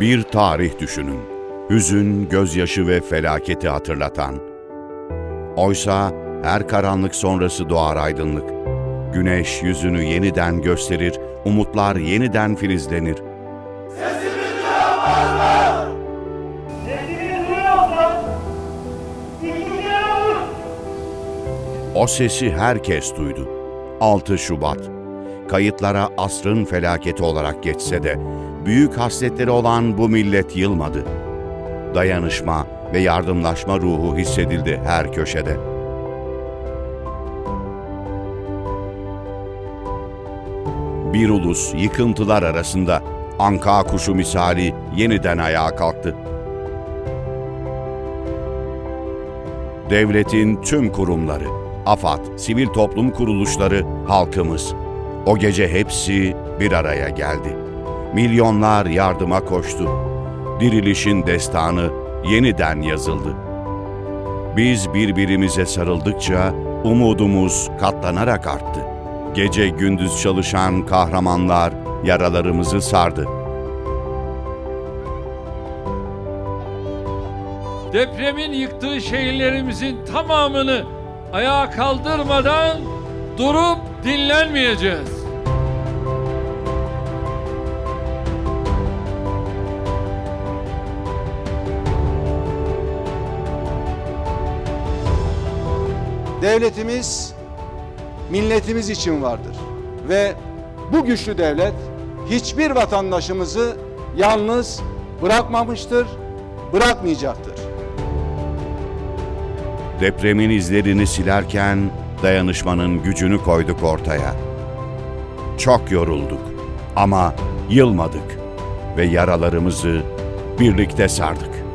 Bir tarih düşünün. Hüzün, gözyaşı ve felaketi hatırlatan. Oysa her karanlık sonrası doğar aydınlık. Güneş yüzünü yeniden gösterir, umutlar yeniden filizlenir. Sesimi duyuyorsan İkiliyorum. O sesi herkes duydu. 6 Şubat. Kayıtlara asrın felaketi olarak geçse de büyük hasletleri olan bu millet yılmadı. Dayanışma ve yardımlaşma ruhu hissedildi her köşede. Bir ulus yıkıntılar arasında anka kuşu misali yeniden ayağa kalktı. Devletin tüm kurumları, AFAD, sivil toplum kuruluşları, halkımız. O gece hepsi bir araya geldi. Milyonlar yardıma koştu. Dirilişin destanı yeniden yazıldı. Biz birbirimize sarıldıkça umudumuz katlanarak arttı. Gece gündüz çalışan kahramanlar yaralarımızı sardı. Depremin yıktığı şehirlerimizin tamamını ayağa kaldırmadan durup dinlenmeyeceğiz. Devletimiz milletimiz için vardır ve bu güçlü devlet hiçbir vatandaşımızı yalnız bırakmamıştır, bırakmayacaktır. Depremin izlerini silerken dayanışmanın gücünü koyduk ortaya. Çok yorulduk ama yılmadık ve yaralarımızı birlikte sardık.